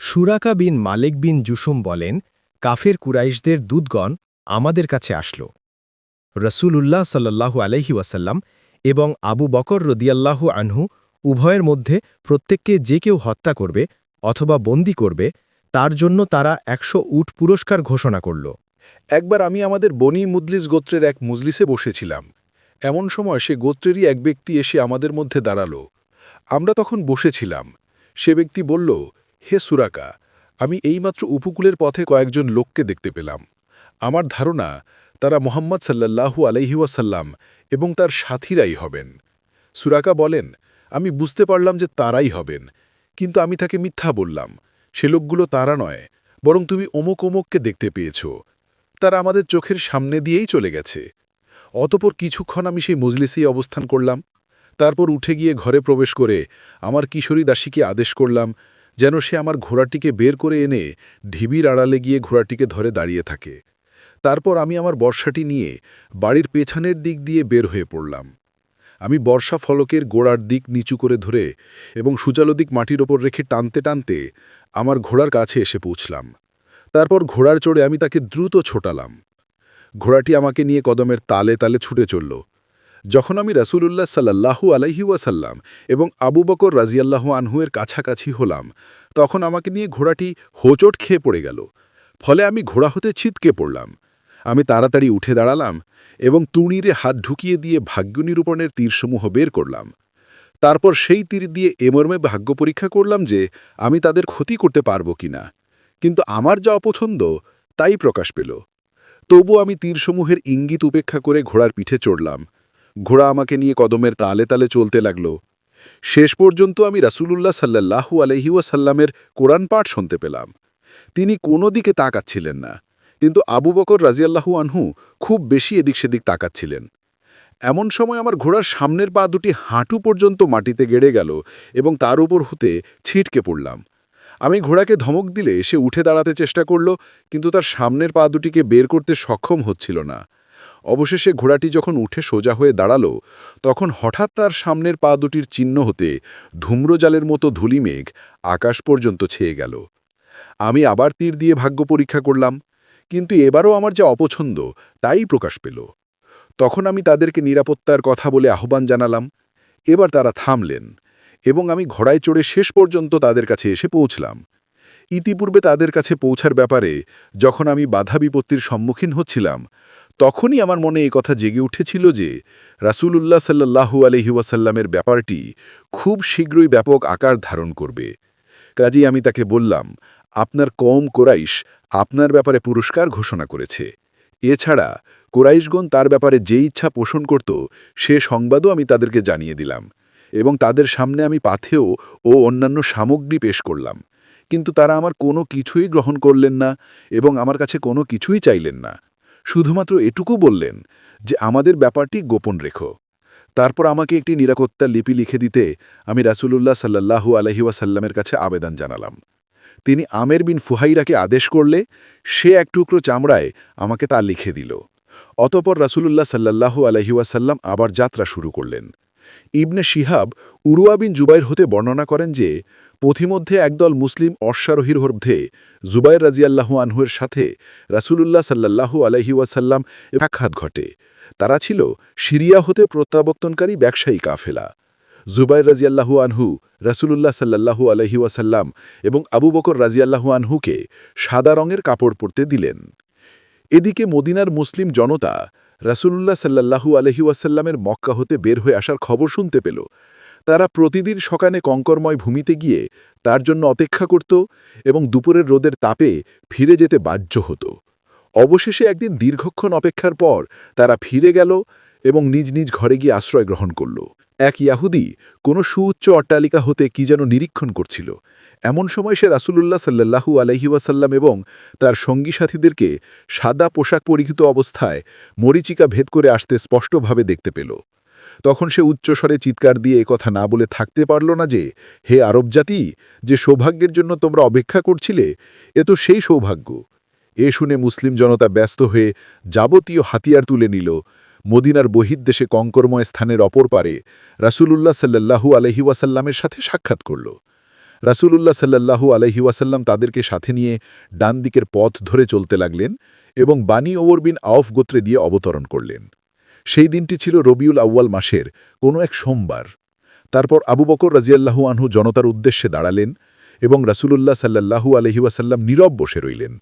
সুরাকা বিন মালেক বিন জুসুম বলেন, কাফের কুরাইশদের দূতগণ আমাদের কাছে আসল। রসূলুল্লাহ সাল্লাল্লাহু আলহি ওয়াসাল্লাম এবং আবু বকর রদিয়াল্লাহু আনহু উভয়ের মধ্যে প্রত্যেককে যে কেউ হত্যা করবে অথবা বন্দি করবে, তার জন্য তারা একশো উট পুরস্কার ঘোষণা করল। একবার আমি আমাদের বনি মুদলিস গোত্রের এক মুজলিসে বসেছিলাম। এমন সময় সে গোত্রেরই এক ব্যক্তি এসে আমাদের মধ্যে দাঁড়াল। আমরা তখন বসেছিলাম। সে ব্যক্তি বলল হে সুরাকা, আমি এইমাত্র উপকূলের পথে কয়েকজন লোককে দেখতে পেলাম। আমার ধারণা, তারা মোহাম্মদ সাল্লাল্লাহু আলাইহিওয়াসাল্লাম এবং তার সাথীরাই হবেন। সুরাকা বলেন, আমি বুঝতে পারলাম যে তারাই হবেন, কিন্তু আমি তাকে মিথ্যা বললাম। সে লোকগুলো তারা নয়, বরং তুমি অমুক অমুককে দেখতে পেয়েছ। তারা আমাদের চোখের সামনে দিয়েই চলে গেছে। অতপর কিছুক্ষণ আমি সেই মজলিসেই অবস্থান করলাম। তারপর উঠে গিয়ে ঘরে প্রবেশ করে আমার কিশোরী দাসীকে আদেশ করলাম যেন সে আমার ঘোড়াটিকে বের করে এনে ঢিবির আড়ালে গিয়ে ঘোড়াটিকে ধরে দাঁড়িয়ে থাকে। তারপর আমি আমার বর্ষাটি নিয়ে বাড়ির পেছনের দিক দিয়ে বের হয়ে পড়লাম। আমি বর্ষা ফলকের গোড়ার দিক নিচু করে ধরে এবং সুচালো দিক মাটির ওপর রেখে টানতে টানতে আমার ঘোড়ার কাছে এসে পৌঁছলাম। তারপর ঘোড়ার চড়ে আমি তাকে দ্রুত ছোটালাম। ঘোড়াটি আমাকে নিয়ে কদমের তালে তালে ছুটে চলল। যখন আমি রাসূলুল্লাহ সাল্লাহু আলাইহি ওয়াসাল্লাম এবং আবু বকর রাজিয়াল্লাহু আনহুয়ের কাছাকাছি হলাম, তখন আমাকে নিয়ে ঘোড়াটি হোচট খেয়ে পড়ে গেল। ফলে আমি ঘোড়া হতে ছিটকে পড়লাম। আমি তাড়াতাড়ি উঠে দাঁড়ালাম এবং তুণিরে হাত ঢুকিয়ে দিয়ে ভাগ্য নিরূপণের তীরসমূহ বের করলাম। তারপর সেই তীর দিয়ে এমর্মে ভাগ্য পরীক্ষা করলাম যে আমি তাদের ক্ষতি করতে পারব কিনা কিন্তু আমার যা অপছন্দ, তাই প্রকাশ পেল। তবু আমি তীরসমূহের ইঙ্গিত উপেক্ষা করে ঘোড়ার পিঠে চড়লাম। ঘোড়া আমাকে নিয়ে কদমের তালে তালে চলতে লাগল। শেষ পর্যন্ত আমি রাসূলুল্লাহ সাল্লাল্লাহু আলহিউসাল্লামের কোরআন পাঠ শুনতে পেলাম। তিনি কোনো দিকে তাকাচ্ছিলেন না, কিন্তু আবু বকর রাজিয়াল্লাহু আনহু খুব বেশি এদিক সেদিক তাকাচ্ছিলেন। এমন সময় আমার ঘোড়ার সামনের পা দুটি হাঁটু পর্যন্ত মাটিতে গেড়ে গেল এবং তার উপর হতে ছিটকে পড়লাম। আমি ঘোড়াকে ধমক দিলে সে উঠে দাঁড়াতে চেষ্টা করল, কিন্তু তার সামনের পা দুটিকে বের করতে সক্ষম হচ্ছিল না। অবশেষে ঘোড়াটি যখন উঠে সোজা হয়ে দাঁড়াল, তখন হঠাৎ তার সামনের পা দুটির চিহ্ন হতে ধূম্রজালের মতো ধুলিমেঘ আকাশ পর্যন্ত ছেয়ে গেল। আমি আবার তীর দিয়ে ভাগ্য পরীক্ষা করলাম, কিন্তু এবারও আমার যে অপছন্দ, তাই প্রকাশ পেল। তখন আমি তাদেরকে নিরাপত্তার কথা বলে আহ্বান জানালাম, এবার তারা থামলেন এবং আমি ঘোড়ায় চড়ে শেষ পর্যন্ত তাদের কাছে এসে পৌঁছলাম। ইতিপূর্বে তাদের কাছে পৌঁছার ব্যাপারে যখন আমি বাধা বিপত্তির সম্মুখীন হচ্ছিলাম তখনই আমার মনে এই কথা জেগে উঠেছিল যে রাসূলুল্লাহ সাল্লাহু আলহিউসাল্লামের ব্যাপারটি খুব শীঘ্রই ব্যাপক আকার ধারণ করবে। কাজেই আমি তাকে বললাম, আপনার কম কোরাইশ আপনার ব্যাপারে পুরস্কার ঘোষণা করেছে। এছাড়া কোরাইশগণ তার ব্যাপারে যে ইচ্ছা পোষণ করত, সে সংবাদও আমি তাদেরকে জানিয়ে দিলাম এবং তাদের সামনে আমি পাথেও ও অন্যান্য সামগ্রী পেশ করলাম। কিন্তু তারা আমার কোনো কিছুই গ্রহণ করলেন না এবং আমার কাছে কোনো কিছুই চাইলেন না। শুধুমাত্র এটুকু বললেন যে আমাদের ব্যাপারটি গোপন রেখো। তারপর আমাকে একটি নিরাপত্তা লিপি লিখে দিতে আমি রাসূলুল্লাহ সাল্লাহু আলহিউসাল্লামের কাছে আবেদন জানালাম। তিনি আমের বিন ফুহাইরাকে আদেশ করলে সে এক টুকরো চামড়ায় আমাকে তা লিখে দিল। অতপর রাসুলুল্লাহ সাল্লাহু আলহিউসাল্লাম আবার যাত্রা শুরু করলেন। Ibn Shihab Urwa bin Zubair হতে বর্ণনা করেন যে, পথিমধ্যে একদল মুসলিম অশ্বারোহীর মধ্যে জুবাইর রাজিয়াল্লাহু আনহুয়ের সাথে রাসূলুল্লাহ সাল্লাহু আলহি ওয়াসাল্লাম ঘটে। তারা ছিল সিরিয়া হতে প্রত্যাবর্তনকারী ব্যবসায়ী কাফেলা। জুবাইর রাজিয়াল্লাহু আনহু রাসূলুল্লাহ সাল্লাহু আলহি ওয়াসাল্লাম এবং আবু বকর রাজিয়াল্লাহু আনহুকে সাদা রঙের কাপড় পরতে দিলেন। এদিকে মদিনার মুসলিম জনতা রাসূলুল্লাহ সাল্লাহু আলহি ওয়াসাল্লামের মক্কা হতে বের হয়ে আসার খবর শুনতে পেল। তারা প্রতিদিন সকালে কঙ্করময় ভূমিতে গিয়ে তার জন্য অপেক্ষা করত এবং দুপুরের রোদের তাপে ফিরে যেতে বাহ্য হতো। অবশেষে একদিন দীর্ঘক্ষণ অপেক্ষার পর তারা ফিরে গেল এবং নিজ নিজ ঘরে গিয়ে আশ্রয় গ্রহণ করল। এক ইয়াহুদি কোনো সুউচ্চ অট্টালিকা হতে কি যেন নিরীক্ষণ করছিল। এমন সময় সে রাসূলুল্লাহ সাল্লাহু আলহিউসাল্লাম এবং তার সঙ্গী সাথীদেরকে সাদা পোশাক পরিহিত অবস্থায় মরিচিকা ভেদ করে আসতে স্পষ্টভাবে দেখতে পেল। তখন সে উচ্চস্বরে চিৎকার দিয়ে কথা না বলে থাকতে পারল না যে, হে আরব জাতি, যে সৌভাগ্যের জন্য তোমরা অপেক্ষা করছিলে, এ তো সেই সৌভাগ্য। এ শুনে মুসলিম জনতা ব্যস্ত হয়ে যাবতীয় হাতিয়ার তুলে নিল। মদিনার বহির্দেশে কঙ্করময় স্থানের অপর পারে রাসূলুল্লাহ সাল্লাহু আলহিউসাল্লামের সাথে সাক্ষাৎ করল। রাসূলুল্লাহ সাল্লাল্লাহু আলহি ওয়াসাল্লাম তাদেরকে সাথে নিয়ে ডান দিকের পথ ধরে চলতে লাগলেন এবং বানি ওমর বিন আউফ গোত্রে দিয়ে অবতরণ করলেন। সেই দিনটি ছিল রবিউল আউয়াল মাসের কোনো এক সোমবার। তারপর আবু বকর রাজিয়াল্লাহু আনহু জনতার উদ্দেশ্যে দাঁড়ালেন এবং রাসূলুল্লাহ সাল্লাল্লাহু আলহি ওয়াসাল্লাম নীরব বসে রইলেন।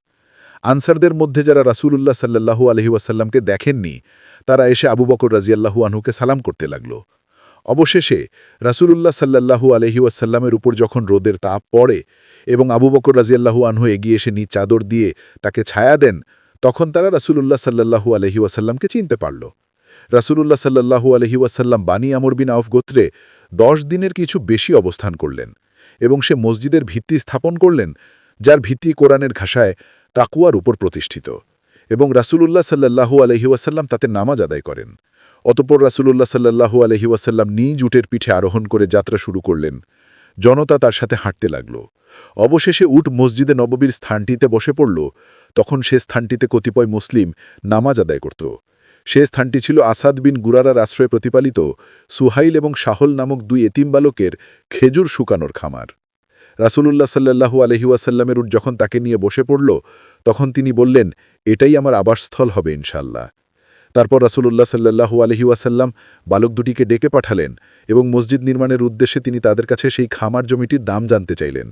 আনসারদের মধ্যে যারা রাসূলুল্লাহ সাল্লাল্লাহু আলহি ওয়াসাল্লামকে দেখেননি তারা এসে আবু বকর রাজিয়াল্লাহু আনহুকে সালাম করতে লাগল। অবশেষে রাসূলুল্লাহ সাল্লাল্লাহু আলহি ওয়াসাল্লামের উপর যখন রোদের তাপ পড়ে এবং আবু বকর রাজিয়াল্লাহু আনহু এগিয়ে এসে নিজ চাদর দিয়ে তাকে ছায়া দেন, তখন তারা রাসূলুল্লাহ সাল্লাল্লাহু আলহি ওয়াসাল্লামকে চিনতে পারল। রাসূলুল্লাহ সাল্লাল্লাহু আলহি ওয়াসাল্লাম বানি আমর বিন আউফ গোত্রে দশ দিনের কিছু বেশি অবস্থান করলেন এবং সে মসজিদের ভিত্তি স্থাপন করলেন, যার ভিত্তি কোরআনের ঘাসায় তাকুয়ার উপর প্রতিষ্ঠিত। এবং রাসূলুল্লাহ সাল্লাল্লাহু আলহি ওয়াসাল্লাম তাতে নামাজ আদায় করেন। অতপর রাসূলুল্লাহ সাল্লাল্লাহু আলহি ওয়াসাল্লাম নিজ উটের পিঠে আরোহণ করে যাত্রা শুরু করলেন। জনতা তার সাথে হাঁটতে লাগল। অবশেষে উট মসজিদে নববীর স্থানটিতে বসে পড়ল। তখন সে স্থানটিতে কতিপয় মুসলিম নামাজ আদায় করত। সে স্থানটি ছিল আসাদ বিন গুরারার আশ্রয়ে প্রতিপালিত। সুহাইল এবং শাহল নামক দুই এতিম বালকের খেজুর শুকানোর খামার। রাসূলুল্লাহ সাল্লাল্লাহু আলহি ওয়াসাল্লামের উট যখন তাকে নিয়ে বসে পড়ল, তখন তিনি বললেন, এটাই আমার আবাসস্থল হবে ইনশাল্লাহ তারপর রাসূলুল্লাহ সাল্লাল্লাহু আলহি ওয়াসাল্লাম বালক দুটিকে ডেকে পাঠালেন এবং মসজিদ নির্মাণের উদ্দেশ্যে তিনি তাদের কাছে সেই খামার জমিটির দাম জানতে চাইলেন।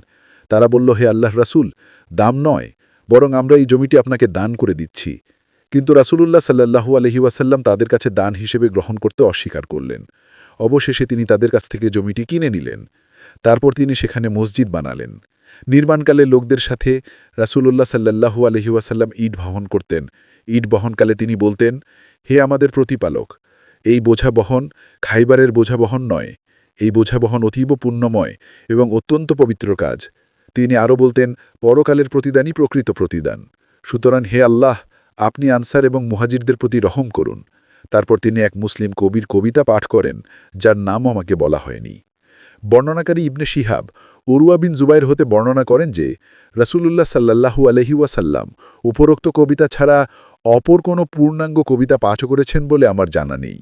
তারা বলল, হে আল্লাহ রাসূল, দাম নয়, বরং আমরা এই জমিটি আপনাকে দান করে দিচ্ছি। কিন্তু রাসূলুল্লাহ সাল্লাল্লাহু আলহি ওয়াসাল্লাম তাদের কাছে দান হিসেবে গ্রহণ করতে অস্বীকার করলেন। অবশেষে তিনি তাদের কাছ থেকে জমিটি কিনে নিলেন। তারপর তিনি সেখানে মসজিদ বানালেন। নির্মাণকালে লোকদের সাথে রাসূলুল্লাহ সাল্লাল্লাহু আলহি ওয়াসাল্লাম ইট বহন করতেন। ইট বহনকালে তিনি বলতেন, হে আমাদের প্রতিপালক, এই বোঝা বহন খাইবারের বোঝা বহন নয়। এই বোঝা বহন অতীব পুণ্যময় এবং অত্যন্ত পবিত্র কাজ। তিনি আরও বলতেন, পরকালের প্রতিদানই প্রকৃত প্রতিদান। সুতরাং হে আল্লাহ, আপনি আনসার এবং মুহাজিরদের প্রতি রহম করুন। তারপর তিনি এক মুসলিম কবির কবিতা পাঠ করেন, যার নাম আমাকে বলা হয়নি। বর্ণনাকারী Ibn Shihab Urwa bin Zubair হতে বর্ণনা করেন যে, রসুলুল্লাহ সাল্লাহু আলহি ওয়াসাল্লাম উপরোক্ত কবিতা ছাড়া অপর কোনো পূর্ণাঙ্গ কবিতা পাঠ করেছেন বলে আমার জানা নেই।